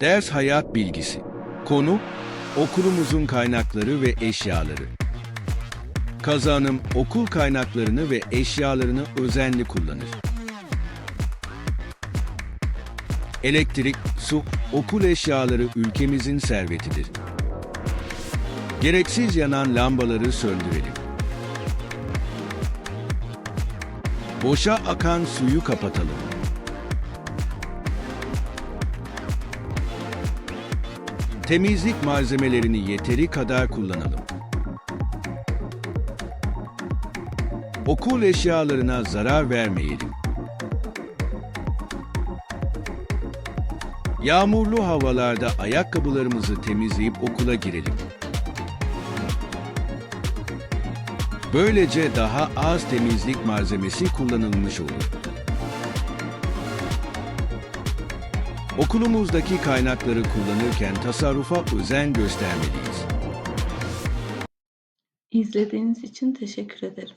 Ders hayat bilgisi. Konu okulumuzun kaynakları ve eşyaları. Kazanım okul kaynaklarını ve eşyalarını özenli kullanır. Elektrik, su, okul eşyaları ülkemizin servetidir. Gereksiz yanan lambaları söndürelim. Boşa akan suyu kapatalım. Temizlik malzemelerini yeteri kadar kullanalım. Okul eşyalarına zarar vermeyelim. Yağmurlu havalarda ayakkabılarımızı temizleyip okula girelim. Böylece daha az temizlik malzemesi kullanılmış olur. Okulumuzdaki kaynakları kullanırken tasarrufa özen göstermeliyiz. İzlediğiniz için teşekkür ederim.